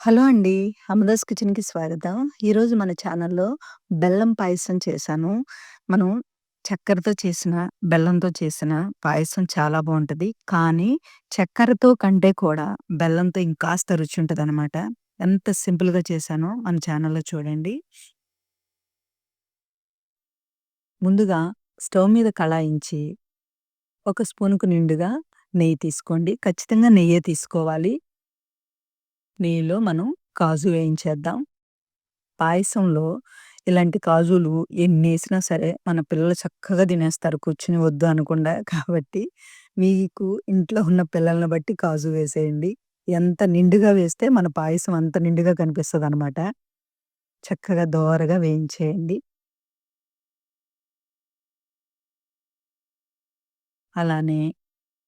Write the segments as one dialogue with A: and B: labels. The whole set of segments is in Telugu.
A: హలో అండి. అమదాస్ కిచెన్‌కి స్వాగతం. ఈరోజు మన ఛానల్‌లో బెల్లం పాయసం చేశాను. మనం చక్కెరతో చేసిన, బెల్లంతో చేసిన పాయసం చాలా బావుంటది. కానీ చక్కెరతో కంటే కూడా బెల్లంతో ఇంకాస్త రుచి ఉంటదనమాట. ఎంత సింపుల్‌గా చేశానో మన ఛానల్‌లో చూడండి. ముందుగా స్టవ్ మీద కళాయించి ఒక స్పూన్‌కు నిండుగా నెయ్యి తీసుకోండి. ఖచ్చితంగా నెయ్యే తీసుకోవాలి. నెయ్యిలో మనం కాజు వేయించేద్దాం. పాయసంలో ఇలాంటి కాజులు ఎన్ని వేసినా సరే మన పిల్లలు చక్కగా తినేస్తారు కూర్చొని వద్దు అనకుండా. కాబట్టి మీకు ఇంట్లో ఉన్న పిల్లల్ని బట్టి కాజు వేసేయండి. ఎంత నిండుగా వేస్తే మన పాయసం అంత నిండుగా కనిపిస్తుంది అనమాట చక్కగా దోరగా వేయించేయండి. అలానే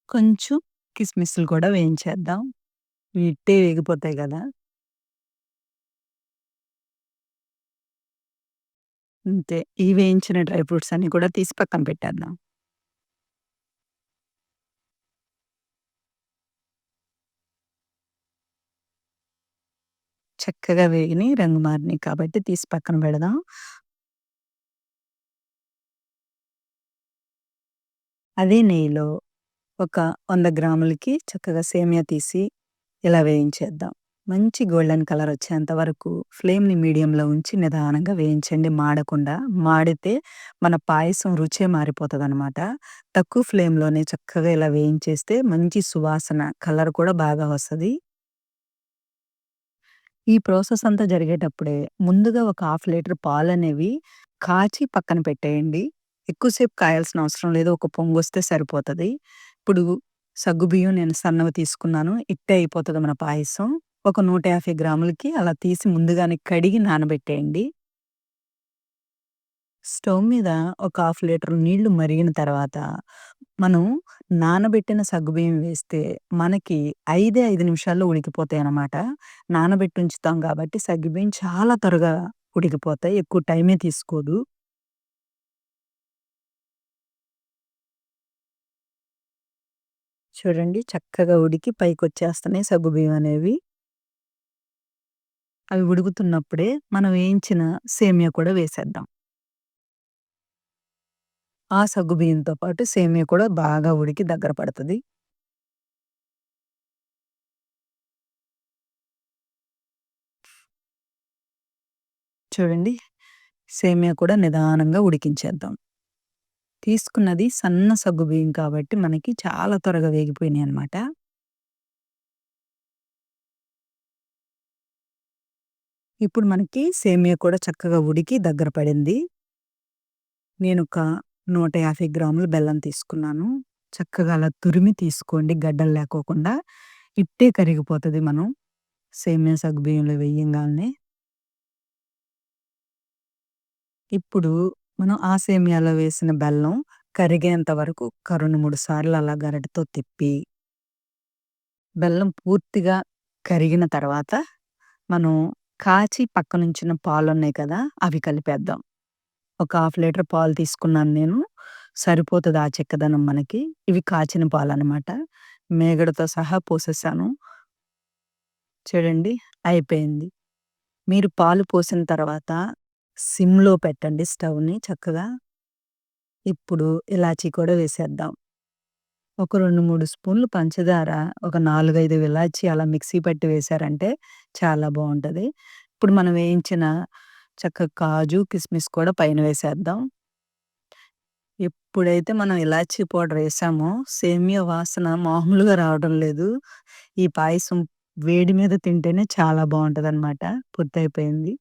A: కొంచెం కిస్మిస్‌లు కూడా వేయించేద్దాం. ఇట్టే వేగిపోతాయి కదా అంతే. ఈ వేయించిన డ్రై ఫ్రూట్స్ అన్నీ కూడా తీసి పక్కన పెట్టేద్దాం. చక్కగా వేగినియి, రంగు మారినియి కాబట్టి తీసి పక్కన పెడదాం. అదే నెయ్యిలో ఒక 100 గ్రాములకి చక్కగా సేమియా తీసి ఇలా వేయించేద్దాం. మంచి గోల్డెన్ కలర్ వచ్చేంత వరకు ఫ్లేమ్‌ని మీడియంలో ఉంచి నిదానంగా వేయించండి మాడకుండా. మాడితే మన పాయసం రుచే మారిపోతదనమాట. తక్కువ ఫ్లేమ్‌లోనే చక్కగా ఇలా వేయించేస్తే మంచి సువాసన, కలర్ కూడా బాగా వస్తది. ఈ ప్రాసెస్ అంతా జరిగేటప్పుడే ముందుగా ఒక హాఫ్ లీటర్ పాలనేవి కాచి పక్కన పెట్టేయండి. ఎక్కువసేపు కాయాల్సిన అవసరం లేదు. ఒక పొంగొస్తే సరిపోతది. ఇప్పుడు సగ్గుబియ్యం నేను సన్నవి తీసుకున్నాను. ఇట్టే అయిపోతుంది మన పాయసం. ఒక 150 గ్రాములకి అలా తీసి ముందుగానే కడిగి నానబెట్టేయండి. స్టవ్ మీద ఒక హాఫ్ లీటర్ నీళ్ళు మరిగిన తర్వాత, మనం నానబెట్టిన సగ్గుబియ్యం వేస్తే మనకి ఐదే ఐదు నిమిషాల్లో ఉడికిపోతాయి అన్నమాట నానబెట్టి ఉంచుతాం కాబట్టి సగ్గుబియ్యం చాలా త్వరగా ఉడికిపోతాయి. ఎక్కువ టైమే తీసుకోదు. చూడండి చక్కగా ఉడికి పైకి వచ్చేస్తున్నాయి సగ్గుబియ్యం అనేవి. అవి ఉడుకుతున్నప్పుడే మనం వేయించిన సేమియా కూడా వేసేద్దాం. ఆ సగ్గుబియ్యంతో పాటు సేమియా కూడా బాగా ఉడికి దగ్గర పడుతుంది చూడండి. సేమియా కూడా నిదానంగా ఉడికించేద్దాం. తీసుకున్నది సన్న సగ్గుబియ్యం కాబట్టి మనకి చాలా త్వరగా వేగిపోయినాయి అనమాట ఇప్పుడు మనకి సేమియా కూడా చక్కగా ఉడికి దగ్గర పడింది. నేనొక 150 గ్రాముల బెల్లం తీసుకున్నాను. చక్కగా అలా తురిమి తీసుకోండి గడ్డలు లేకోకుండా. ఇట్టే కరిగిపోతది మనం సేమియా సగ్గుబియ్యంలో వేయంగానే ఇప్పుడు మనం ఆ సేమియాలో వేసిన బెల్లం కరిగేంత వరకు ఒక 2, 3 సార్లు అలా గరిటెతో తిప్పి బెల్లం పూర్తిగా కరిగిన తర్వాత, మనం కాచి పక్కనుంచిన పాలున్నాయి కదా! అవి కలిపేద్దాం. ఒక హాఫ్ లీటర్ పాలు తీసుకున్నాను నేను. సరిపోతది ఆ చిక్కదనం మనకి. ఇవి కాచిన పాలనమాట. మీగడతో సహా పోసేసాను. చూడండి అయిపోయింది. మీరు పాలు పోసిన తర్వాత సిమ్‌లో పెట్టండి స్టవ్‌ని చక్కగా. ఇప్పుడు ఇలాచీ కూడా వేసేద్దాం. ఒక 2, 3 స్పూన్లు పంచదార, ఒక 4, 5 ఇలాచీ అలా మిక్సీ పట్టి వేశారంటే చాలా బాగుంటుంది ఇప్పుడు మనం వేయించిన చక్కగా కాజు, కిస్మిస్ కూడా పైన వేసేద్దాం. ఎప్పుడైతే మనం ఇలాచీ పౌడర్ వేసామో సేమియా వాసన మామూలుగా రావడం లేదు. ఈ పాయసం వేడి మీద తింటేనే చాలా బాగుంటుంది అనమాట పూర్తయిపోయింది.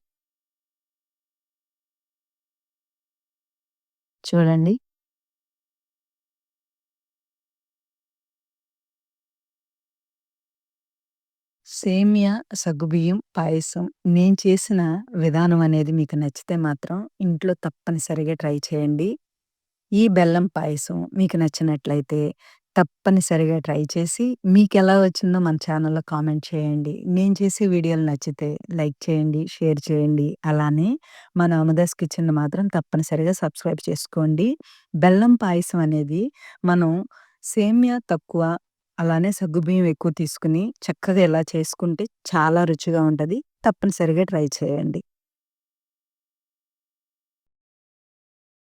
A: చూడండి. సేమియా సగ్గుబియ్యం పాయసం నేను చేసిన విధానం అనేది మీకు నచ్చితే మాత్రం ఇంట్లో తప్పనిసరిగా ట్రై చేయండి. ఈ బెల్లం పాయసం మీకు నచ్చినట్లయితే తప్పనిసరిగా ట్రై చేసి మీకెలా వచ్చిందో మన ఛానల్‌లో కామెంట్ చేయండి. నేను చేసే వీడియోలు నచ్చితే లైక్ చేయండి, షేర్ చేయండి. అలానే మన అమదాస్ కిచెన్‌ని మాత్రం తప్పనిసరిగా సబ్స్క్రైబ్ చేసుకోండి. బెల్లం పాయసం అనేది మనం సేమ్యా తక్కువ, అలానే సగ్గుబియ్యం ఎక్కువ తీసుకొని చక్కగా ఇలా చేసుకుంటే చాలా రుచిగా ఉంటది. తప్పనిసరిగా ట్రై చేయండి.